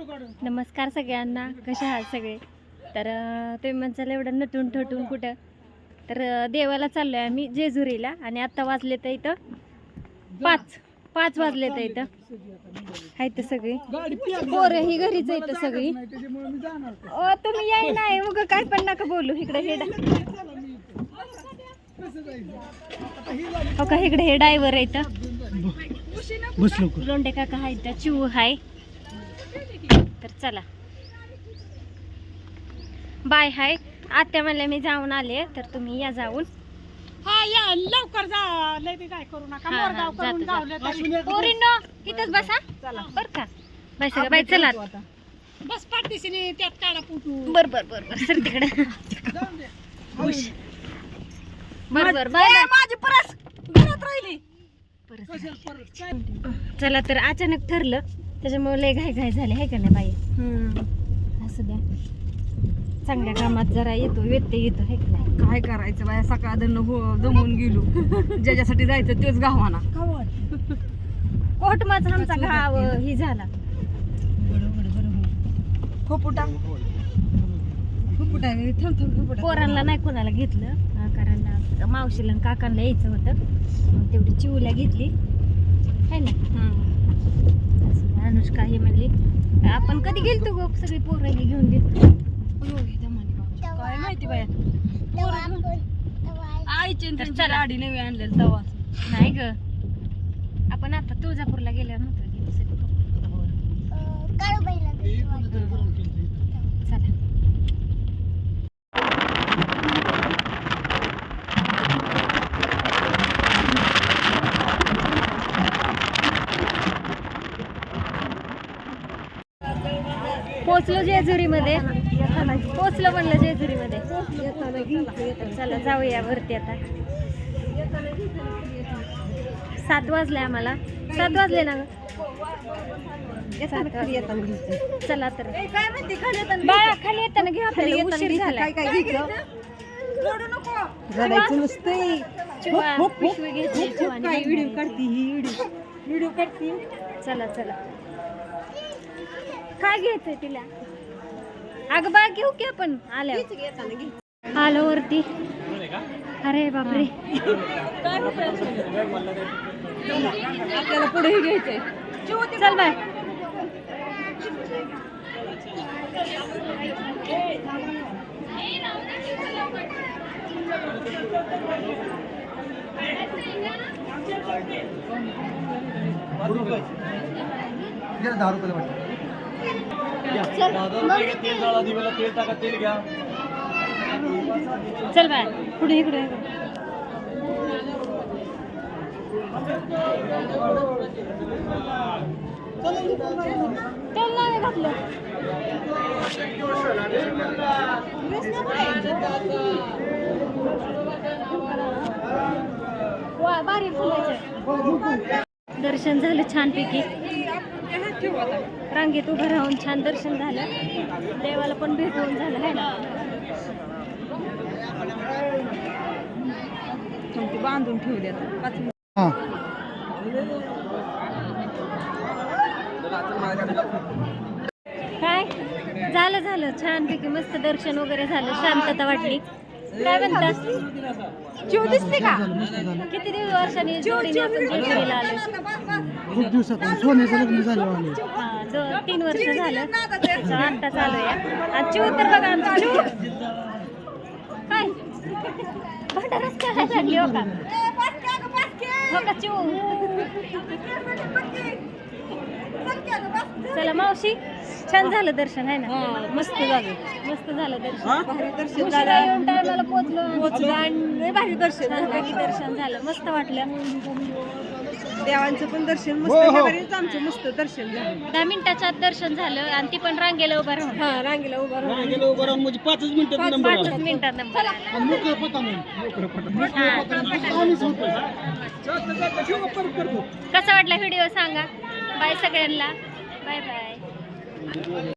नमस्कार सगळ्यांना. कसे आहात सगळे? तर तुम्ही म्हणसाल एवढं नटून ठटून कुठं? तर देवाला चाललो आहे आम्ही जेजुरीला आणि आत्ता वाजले तर इथं पाच पाच वाजले तर इथं. आहेत सगळी. पोरं ही घरीच आहेत सगळी. ओ तुम्ही याय नाही. मग काय पण नका बोलू. इकडे हे हो का? इकडे हे डायव्हर बसलो लोंडे काका आहेत चिऊ हाय. तर चला. Bye hi. आत्या म्हणल्या मी जाऊन आले तर तुम्ही या जाऊन. हा या. लवकर जा. लय बी काय करू नका. हा, हा, मोरगाव करून जातो, गावलं तरी. पोरींनो इथंच बसा. चला. बर का? बाय सगळं. बाय चला. बस पाठीशीने त्यात काढा पुटू. बर बर बर बर. सर तिकडे. हुश. बर बर. Bye bye. माझी परस. घरात राहिली. परत. चला तर अचानक ठरलं. त्याच्यामुळे लय घाय घाय झाले आहे का नाही बाई? असं द्या. चांगल्या कामात जरा येतो व्यत्यय येतो आहे का नाही? काय करायचं बाया सकाळ हो दमून गेलो. ज्याच्यासाठी जायचं तेच गावाना. कोटमाचा आमचा गाव ही झाला. खोपुटा. पोरांना नाही कोणाला घेतलं कारण मावशीला काकांना यायचं होतं. तेवढी चिवल्या घेतली. है ना? असं अनुष्का हे म्हणली. आपण कधी गेलतो गो? सगळी पोरं हे घेऊन गेलो काय माहिती बाया? आईची. गाडी नवी आणलेली तवा. नाही ग. आपण आता तुळजापूरला गेल्यावर नव्हतं पोचलो जेजुरीमध्ये पोचलो म्हणलं जेजुरीमध्ये चला जाऊया वरती आता सात वाजले आम्हाला सात वाजले ना. चला तर बाळा खाली येताना घ्या आपल्याला उशीर झाला रडायचं नसतंय चिवा, पिशवी व्हिडिओ. काढती ही व्हिडिओ व्हिडिओ काढती चला चला काय घ्यायचंय तिला? अगं बा घेऊ की आपण? आल्या आलो वरती. अरे बापरे. आपल्याला पुढे घ्यायचंय. चल बाय. दहा रुपयाला वाटतं चल बाय पुढे इकडे. तेल नाही घातलं. फुलायचं. दर्शन झालं छानपैकी. रांगेत उभं राहून छान दर्शन झालं. देवाला पण भेटून झालं है ना? ती बांधून पाच हां. काय? झालं झालं. छानपैकी मस्त दर्शन वगैरे झालं. शांतता वाटली. काय म्हणतात? चिव दिसली का? किती दिवस वर्षांनी जोडीने आपण जेजुरीला आलो? खूप दिवसातून सोन्याचं लग्न झालं आम्ही. हा तीन वर्ष झालं. आता चालू या आणि चिव तर बघा आमची चिव काय? भंडारच काय लागली हो का? हो का चिव चला मावशी. छान झालं दर्शन आहे ना? मस्त झालं. मस्त झालं दर्शन. येऊन टायमाला पोहोचलो पोचलो. आणि भारी दर्शन झालं. दर्शन झालं. मस्त वाटलं. देवांचं पण दर्शन मस्त. हो, हो. आमचं मस्त दर्शन झालं. दहा मिनिटाच्या आत दर्शन झालं. आणि ती पण रांगेला उभं राहून. हा रांगेला उभा राहून. गेलो बरं म्हणजे पाचच मिनिटात नंबर पाचच मिनिटात मोकळं पता मोकळं पटा. कसा वाटला व्हिडिओ सांगा. बाय सगळ्यांना. Bye bye.